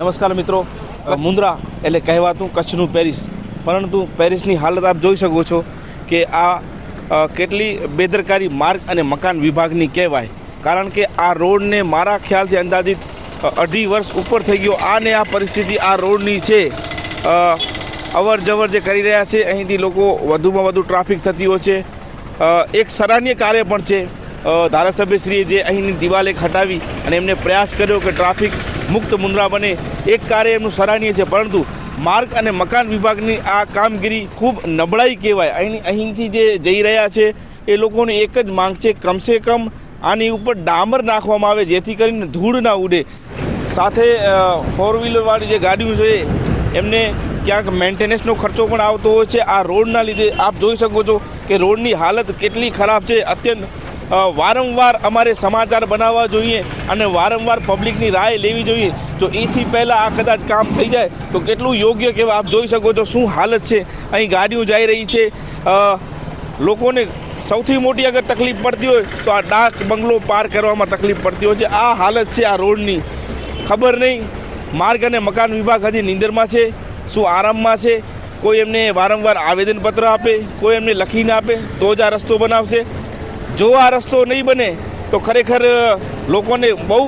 નમસ્કાર મિત્રો. મુન્દ્રા એટલે કહેવાતું કચ્છનું પેરિસ. પરંતુ પેરિસની હાલત આપ જોઈ શકો છો કે આ કેટલી બેદરકારી માર્ગ અને મકાન વિભાગની કહેવાય. કારણ કે આ રોડને મારા ખ્યાલથી અંદાજિત અઢી વર્ષ ઉપર થઈ ગયો. આ ને આ પરિસ્થિતિ આ રોડની છે. અવર જવર જે કરી રહ્યા છે, અહીંથી લોકો વધુમાં વધુ ટ્રાફિક થતી હોય છે. એક સરાહનીય કાર્ય પણ છે. ધારાસભ્યશ્રીએ જે અહીંની દિવાલ એક હટાવી અને એમને પ્રયાસ કર્યો કે ટ્રાફિક મુક્ત મુન્દ્રા બને, એક કાર્ય એમનું સરાહનીય છે. પરંતુ માર્ગ અને મકાન વિભાગની આ કામગીરી ખૂબ નબળાઈ કહેવાય. અહીં અહીંથી જે જઈ રહ્યા છે, એ લોકોની એક જ માંગ છે. કમસે કમ આની ઉપર ડામર નાખવામાં આવે, જેથી કરીને ધૂળ ના ઉડે. સાથે ફોર વ્હીલરવાળી જે ગાડીઓ છે, એમને ક્યાંક મેન્ટેનન્સનો ખર્ચો પણ આવતો હોય છે. આ રોડના લીધે આપ જોઈ શકો છો કે રોડની હાલત કેટલી ખરાબ છે. અત્યંત વારંવાર અમારે સમાચાર બનાવવા જોઈએ અને વારંવાર પબ્લિકની રાય લેવી જોઈએ. જો એથી પહેલાં આ કદાચ કામ થઈ જાય, તો કેટલું યોગ્ય કહેવાય? આપ જોઈ શકો છો શું હાલત છે. અહીં ગાડીઓ જઈ રહી છે. લોકોને સૌથી મોટી અગર તકલીફ પડતી હોય, તો આ ડાક બંગલો પાર કરવામાં તકલીફ પડતી હોય છે. આ હાલત છે આ રોડની. ખબર નહીં. માર્ગ અને મકાન વિભાગ હજી નીંદરમાં છે. શું આરામમાં છે? કોઈ એમને વારંવાર આવેદનપત્ર આપે, કોઈ એમને લખીને આપે, તો જ આ રસ્તો બનાવશે? જો આ રસ્તો નહીં બને, તો ખરેખર લોકોને બહુ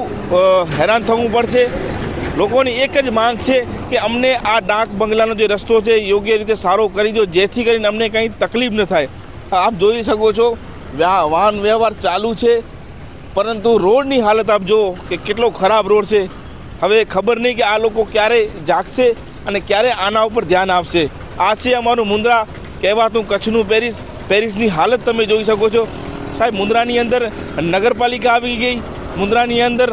હેરાન થવું પડશે. લોકોની એક જ માંગ છે કે અમને આ ડાક બંગલાનો જે રસ્તો છે, યોગ્ય રીતે સારો કરી દો, જેથી કરીને અમને કંઈ તકલીફ ન થાય. આપ જોઈ શકો છો વાહન વ્યવહાર ચાલુ છે, પરંતુ રોડની હાલત આપ જુઓ કે કેટલો ખરાબ રોડ છે. હવે ખબર નહીં કે આ લોકો ક્યારે જાગશે અને ક્યારે આના ઉપર ધ્યાન આપશે? આ છે અમારું મુંદ્રા કહેવાતું કચ્છનું પેરિસ. પેરિસની હાલત તમે જોઈ શકો છો. સાહેબ મુંદ્રાની અંદર નગરપાલિકા આવી ગઈ. મુંદ્રાની અંદર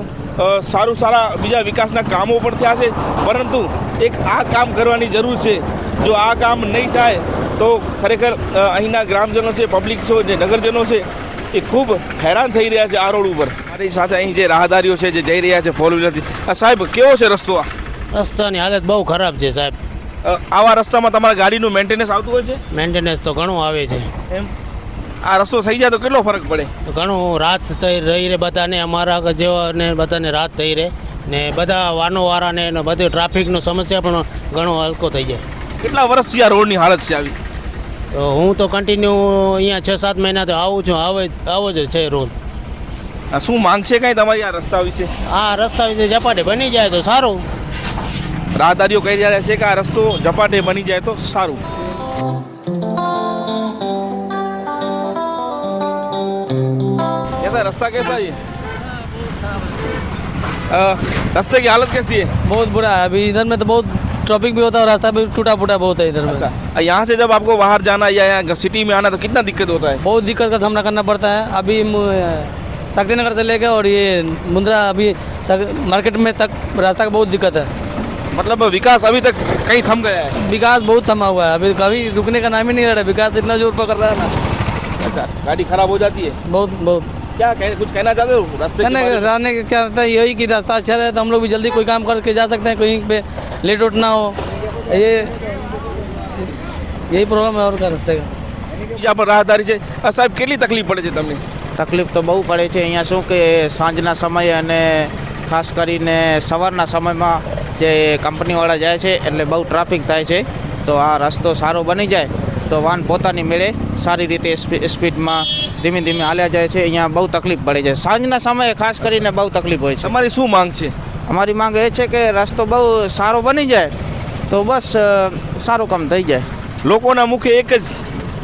સારું સારા બીજા વિકાસના કામો પણ થયા છે. પરંતુ એક આ કામ કરવાની જરૂર છે. જો આ કામ નહીં થાય, તો ખરેખર અહીંના ગ્રામજનો છે, પબ્લિક છે, જે નગરજનો છે, એ ખૂબ હેરાન થઈ રહ્યા છે આ રોડ ઉપર. મારી સાથે અહીં જે રાહદારીઓ છે, જે જઈ રહ્યા છે ફોર વ્હીલરથી સાહેબ, કેવો છે રસ્તો આ? રસ્તાની હાલત બહુ ખરાબ છે સાહેબ. આવા રસ્તામાં તમારા ગાડીનું મેન્ટેનન્સ આવતું હોય છે? મેન્ટેનન્સ તો ઘણું આવે છે. એમ? આ રસ્તો થઈ જાય તો કેટલો ફરક પડે? તો ઘણું રાત થઈ રહી રહે બધાને અમારા જેવા ને બધાને રાત થઈ રહે ને બધા વાનોવાળાને ને બધી ટ્રાફિકનો સમસ્યા પણ ઘણો હલકો થઈ જાય. કેટલા વર્ષથી આ રોડની હાલત છે આવી? તો હું તો કન્ટિન્યુ અહીંયા છ સાત મહિના તો આવું છું આવે આવો જ છે રોડ. આ શું માંગ છે કાંઈ તમારી આ રસ્તા વિશે? આ રસ્તા વિશે ઝપાટે બની જાય તો સારું. રાહદારીઓ કહી રહ્યા છે કે આ રસ્તો ઝપાટે બની જાય તો સારું कैसा रास्ता कैसा है ये अ, रास्ते की हालत कैसी है बहुत बुरा है अभी इधर में तो बहुत ट्रैफिक भी होता है और रास्ता भी टूटा फूटा बहुत है इधर में अच्छा यहाँ से जब आपको बाहर जाना या यहाँ सिटी में आना तो कितना दिक्कत होता है बहुत दिक्कत का सामना करना पड़ता है अभी मु- शक्ति नगर से लेकर और ये मुंद्रा अभी सग- मार्केट में तक रास्ता का बहुत दिक्कत है मतलब विकास अभी तक कहीं थम गया है विकास बहुत थमा हुआ है अभी कभी रुकने का नाम ही नहीं ले रहा विकास इतना जोर पकड़ रहा है ना अच्छा गाड़ी खराब हो जाती है बहुत बहुत क्या कह, कुछ कहना चाहते हो रास्ते के कहने बारे में? रहने की क्या रहता है यही कि रास्ता अच्छा रहे तो हम लोग भी जल्दी कोई काम करके जा सकते हैं कहीं पे लेट उठ ना हो ये यही प्रॉब्लम है और क्या रास्ते का यहाँ पर રાહદારી છે આ સાહેબ કેટલી તકલીફ પડે છે તમને તકલીફ તો બહુ પડે છે અહીંયા શું કે સાંજના સમયે અને ખાસ કરીને સવારના સમયમાં જે કંપનીવાળા જાય છે એટલે બહુ ટ્રાફિક થાય છે તો આ રસ્તો સારો બની જાય તો વાહન પોતાની મેળે સારી રીતે સ્પીડમાં ધીમે ધીમે હાલ્યા જાય છે અહીંયા બહુ તકલીફ પડે છે. સાંજના સમયે ખાસ કરીને બહુ તકલીફ હોય છે. તમારી શું માંગ છે? અમારી માંગ એ છે કે રસ્તો બહુ સારો બની જાય તો બસ સારું કામ થઈ જાય. લોકોના મુખે એક જ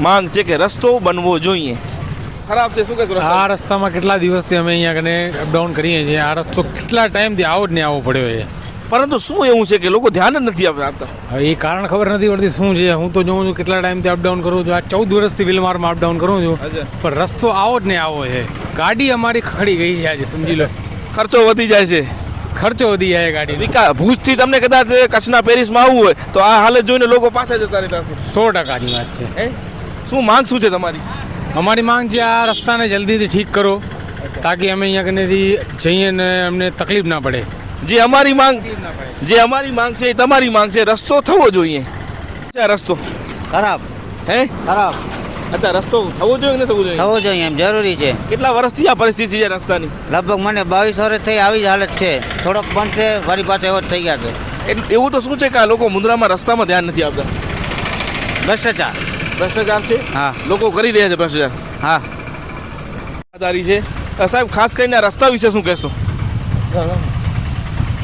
માંગ છે કે રસ્તો બનવો જોઈએ. ખરાબ છે શું કહેશો આ રસ્તામાં કેટલા દિવસથી અમે અહીંયા કને અપડાઉન કરીએ છીએ આ રસ્તો કેટલા ટાઈમથી આવો જ ને આવો પડ્યો છે. પરંતુ શું એવું છે કે લોકો ધ્યાન જ નથી આપતા? હવે એ કારણ ખબર નથી પડતી શું છે. હું તો જોઉં છું કેટલા ટાઈમથી અપડાઉન કરું છું. આ ચૌદ વર્ષથી વિલમારમાં અપડાઉન કરું છું. પણ રસ્તો આવો જ ને આવો છે. ગાડી અમારી ખડી ગઈ છે આજે સમજી લો. ખર્ચો વધી જાય છે. ખર્ચો વધી જાય ગાડી વિકાસ ભુજથી તમને કદાચ કચ્છના પેરિસમાં આવવું હોય તો આ હાલત જોઈને લોકો પાસે જતા રહેતા હશે. સો ટકાની વાત છે. શું માંગ શું છે તમારી? અમારી માંગ છે આ રસ્તાને જલ્દીથી ઠીક કરો તાકી અમે અહીંયા કનેથી જઈએ ને અમને તકલીફ ના પડે. જે અમારી માંગ જે અમારી માંગ છે એ તમારી માંગ છે. રસ્તો થવો જોઈએ. છે આ રસ્તો? ખરાબ. હે? ખરાબ. અચ્છા રસ્તો થવો જોઈએ ને ન થવો જોઈએ? થવો જોઈએ એમ જરૂરી છે. કેટલા વર્ષથી આ પરિસ્થિતિ છે રસ્તાની? લગભગ મને બાવીસ વર્ષ થઈ આવી જ હાલત છે. થોડોક બનશે ફરી પાછો એવો જ થઈ ગયા છે. એટલે એવું તો શું છે કે આ લોકો મુંદ્રામાં રસ્તામાં ધ્યાન નથી આપતા? ભ્રષ્ટાચાર. ભ્રષ્ટાચાર છે? હા. લોકો કરી રહ્યા છે ભ્રષ્ટાચાર. હા. આધારી છે. સાહેબ ખાસ કરીને રસ્તા વિશે શું કહેશો?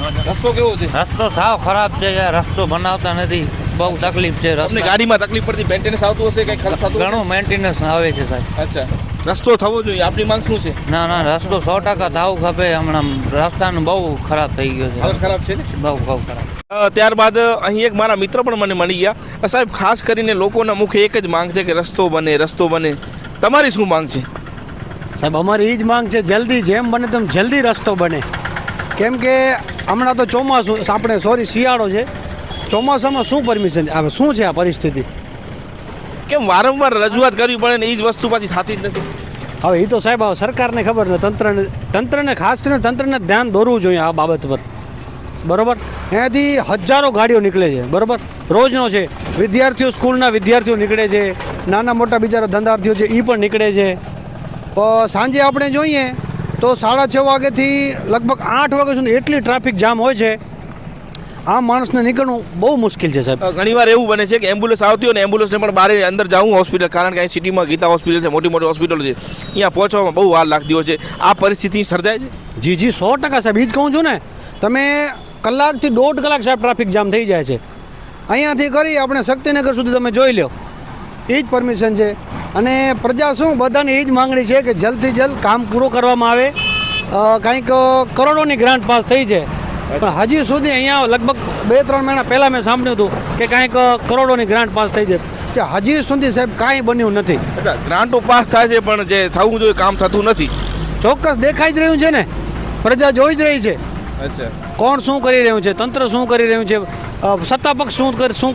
રસ્તો કેવો છે? રસ્તો સાવ ખરાબ છે યાર રસ્તો બનાવતા નથી. બહુ તકલીફ છે રસ્તો. ગાડીમાં તકલીફ પડતી મેન્ટેનન્સ આવતું હશે કઈ ખર્ચ થતું? ઘણું મેન્ટેનન્સ આવે છે સાહેબ. અચ્છા. રસ્તો થવો જોઈએ આપણી માંગ શું છે? ના ના રસ્તો સો ટકા થવું ખપે હમણાં રસ્તાનું બહુ ખરાબ થઈ ગયો છે. છે ખરાબ છે ને? બહુ બહુ ખરાબ. ત્યારબાદ અહીં એક મારા મિત્ર પણ મને મળી ગયા. સાહેબ ખાસ કરીને લોકોના મુખે એક જ માંગ છે કે રસ્તો બને રસ્તો બને. તમારી શું માંગ છે? સાહેબ અમારી એ જ માંગ છે જલ્દી જેમ બને તેમ જલ્દી રસ્તો બને. કેમ કે હમણાં તો ચોમાસું આપણે સોરી શિયાળો છે. ચોમાસામાં શું પરમિશન આવે શું છે આ પરિસ્થિતિ? કેમ વારંવાર રજૂઆત કરવી પડે ને એ જ વસ્તુ પાછી થતી જ નથી? હવે એ તો સાહેબ હવે સરકારને ખબર ને તંત્રને તંત્રને ખાસ કરીને તંત્રને ધ્યાન દોરવું જોઈએ આ બાબત પર. બરોબર? અહીંયાથી હજારો ગાડીઓ નીકળે છે બરોબર? રોજનો છે. વિદ્યાર્થીઓ સ્કૂલના વિદ્યાર્થીઓ નીકળે છે. નાના મોટા બિચારા ધંધાર્થીઓ છે એ પણ નીકળે છે. સાંજે આપણે જોઈએ તો સાડા છ વાગ્યાથી લગભગ આઠ વાગ્યા સુધી એટલી ટ્રાફિક જામ હોય છે. આ માણસને નીકળવું બહુ મુશ્કેલ છે સાહેબ. ઘણીવાર એવું બને છે કે એમ્બ્યુલન્સ આવતી હોય ને એમ્બ્યુલન્સને પણ બહાર અંદર જવું હોસ્પિટલ કારણ કે અહીં સિટીમાં ગીતા હોસ્પિટલ છે મોટી મોટી હોસ્પિટલ છે. અહીંયા પહોંચવામાં બહુ વાર લાગતી હોય છે. આ પરિસ્થિતિ સર્જાય છે? જી જી સો ટકા સાહેબ. એ જ કહું છું ને તમે કલાકથી દોઢ કલાક સાહેબ ટ્રાફિક જામ થઈ જાય છે. અહીંયાથી કરી આપણે શક્તિનગર સુધી તમે જોઈ લો એ જ પરમિશન છે. અને પ્રજા શું બધાની એ જ માંગણી છે કે જલ્દથી જલ્દ કામ પૂરું કરવામાં આવે. કંઈક કરોડોની ગ્રાન્ટ પાસ થઈ છે પણ હજી સુધી અહીંયા લગભગ બે ત્રણ મહિના પહેલાં મેં સાંભળ્યું હતું કે કાંઈક કરોડોની ગ્રાન્ટ પાસ થઈ છે જે હજી સુધી સાહેબ કાંઈ બન્યું નથી. અચ્છા ગ્રાન્ટો પાસ થાય છે પણ જે થવું જોઈએ કામ થતું નથી. ચોક્કસ દેખાઈ જ રહ્યું છે ને. પ્રજા જોઈ જ રહી છે. અચ્છા. કોણ શું કરી રહ્યું છે તંત્ર શું કરી રહ્યું છે સત્તા પક્ષ શું કરી શું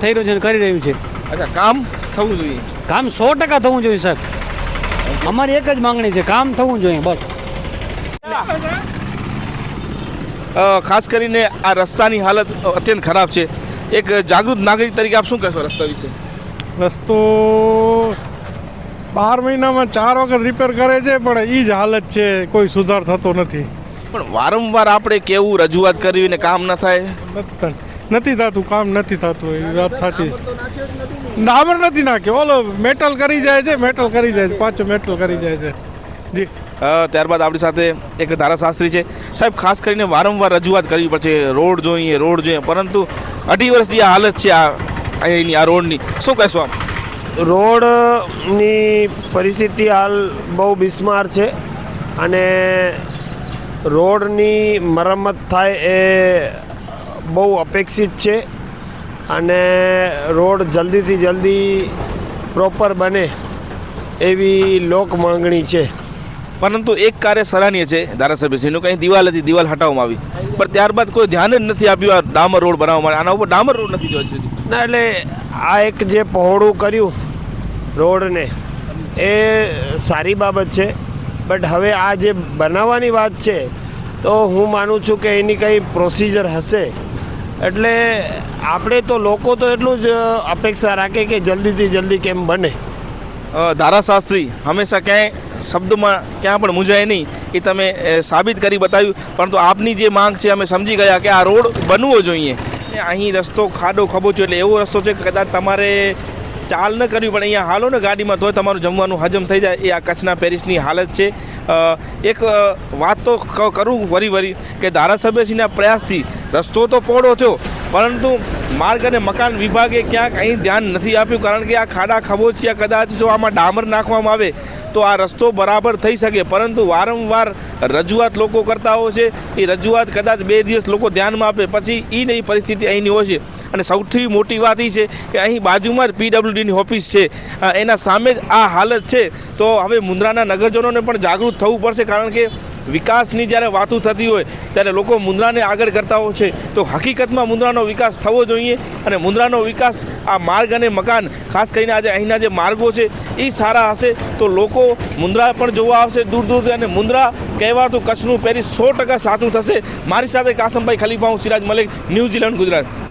થઈ રહ્યું છે કરી રહ્યું છે. અચ્છા કામ થવું જોઈએ. કામ સો ટકા થવું જોઈએ સાહેબ. અમારી એક જ માંગણી છે કામ થવું જોઈએ બસ. ખાસ કરીને આ રસ્તાની હાલત અત્યંત ખરાબ છે. એક જાગૃત નાગરિક તરીકે આપ શું કહેશો રસ્તા વિશે? રસ્તો બાર મહિનામાં ચાર વખત રિપેર કરે છે પણ એ જ હાલત છે કોઈ સુધાર થતો નથી. પણ વારંવાર આપણે કેવું રજૂઆત કરવી ને કામ ન થાય? નથી થતું કામ નથી થતું એ વાત સાચી છે. ડામર નથી નાખ્યો ઓલો મેટલ કરી જાય છે મેટલ કરી જાય છે પાછું મેટલ કરી જાય છે. જી. ત્યારબાદ આપણી સાથે એક ધારાશાસ્ત્રી છે. સાહેબ ખાસ કરીને વારંવાર રજૂઆત કરવી પડશે રોડ જોઈએ રોડ જોઈએ પરંતુ અઢી વર્ષથી આ હાલત છે આ અહીંની આ રોડની. શું કહેશો આપ? રોડની પરિસ્થિતિ હાલ બહુ બિસ્માર છે અને રોડની મરમ્મત થાય એ બહુ અપેક્ષિત છે અને રોડ જલ્દીથી જલ્દી પ્રોપર બને એવી લોક માંગણી છે. પરંતુ એક કાર્ય સરાહનીય છે ધારાસભ્યશ્રીનું કંઈ દિવાલ હતી દિવાલ હટાવવામાં આવી. પણ ત્યારબાદ કોઈ ધ્યાન જ નથી આપ્યું આ ડામર રોડ બનાવવા માટે. આના ઉપર ડામર રોડ નથી જોવા સુધી ના એટલે આ એક જે પહોળું કર્યું રોડને એ સારી બાબત છે. બટ હવે આ જે બનાવવાની વાત છે તો હું માનું છું કે એની કંઈ પ્રોસિજર હશે. એટલે આપણે તો લોકો તો એટલું જ અપેક્ષા રાખે કે જલ્દીથી જલ્દી કેમ બને. ધારાશાસ્ત્રી હંમેશા ક્યાંય શબ્દમાં ક્યાં પણ મૂંઝાય નહીં એ તમે સાબિત કરી બતાવ્યું. પરંતુ આપની જે માંગ છે અમે સમજી ગયા કે આ રોડ બનવો જોઈએ. અહીં રસ્તો ખાડો ખબોચ્યો એટલે એવો રસ્તો છે કે કદાચ તમારે ચાલ ન કરવી પણ અહીંયા હાલો ને ગાડીમાં તોય તમારું જમવાનું હજમ થઈ જાય. એ આ કચ્છના પેરિસની હાલત છે. એક વાત તો કરું વરી વરી કે ધારાસભ્યશ્રીના પ્રયાસથી રસ્તો તો પહોળો થયો, પરંતુ માર્ગ અને મકાન વિભાગે ક્યાંક અહીં ધ્યાન નથી આપ્યું, કારણ કે આ ખાડા ખબોચિયા કદાચ જો આમાં ડામર નાખવામાં આવે, તો આ રસ્તો બરાબર થઈ શકે. પરંતુ વારંવાર રજૂઆત લોકો કરતા હોય છે, એ રજૂઆત કદાચ બે દિવસ લોકો ધ્યાનમાં આપે, પછી એ નહીં પરિસ્થિતિ અહીંની હોય છે. અને સૌથી મોટી વાત એ છે કે અહીં બાજુમાં જ પીડબ્લ્યુડીની ઓફિસ છે. એના સામે જ આ હાલત છે. તો હવે મુન્દ્રાના નગરજનોને પણ જાગૃત થવું પડશે, કારણ કે વિકાસની જ્યારે વાતો થતી હોય, ત્યારે લોકો મુન્દ્રાને આગળ કરતા હોય છે. તો હકીકતમાં મુન્દ્રાનો વિકાસ થવો જોઈએ અને મુન્દ્રાનો વિકાસ આ માર્ગ અને મકાન, ખાસ કરીને આજે અહીંના જે માર્ગો છે એ સારા હશે તો લોકો મુન્દ્રા પણ જોવા આવશે દૂર દૂરથી અને મુન્દ્રા કહેવાતું કચ્છનું પહેરી સો ટકા સાચું થશે. મારી સાથે કાસમભાઈ ખલીફા હું, સિરાજ મલિક, ન્યૂઝીલેન્ડ, ગુજરાત.